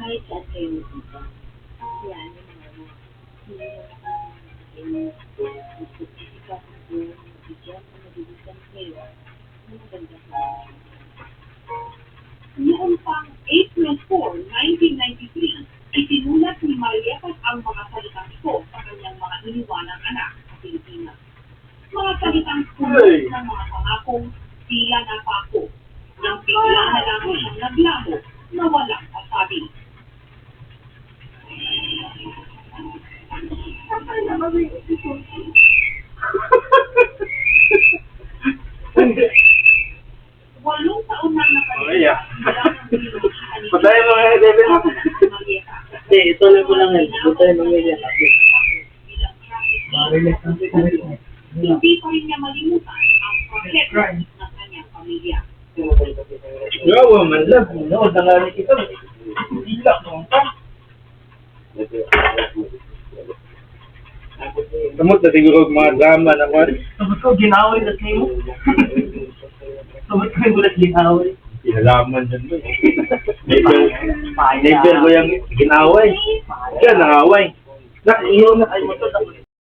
Kahit saan kayo magpunta. Kaya ano naman, hindi naman ikaw ko mabigyan o mabibigyan kayo ng magandang halaga. Noong pang April 4, 1993, isinulat ni Marietas ang mga salitang ito sa kanyang mga iniwanang anak sa Pilipinas. Mga salitang Hey! ng mga pangakong tila na pako, nang bigla na lang siyang naglamo na walang kasabi. Walong taon na Ay, ah. nakalimutan. Patayin mo nga, David. Hindi, ituloy ko lang yun. Ito tayo mamili. Hindi pa rin niya malimutan ang proseso ng kanyang pamilya. Gawa man lang. No, dangali kita. Hindi lang naman pa. Kamot na siguro mga drama na kwan. Sabi ko, ginaway na kayo. Sabi ko, yung gulat ginaway. Pinalaman dyan mo. Neighbor, neighbor ko yung ginaway. Yan, nangaway. Nak, iyo na. Ay, mo to,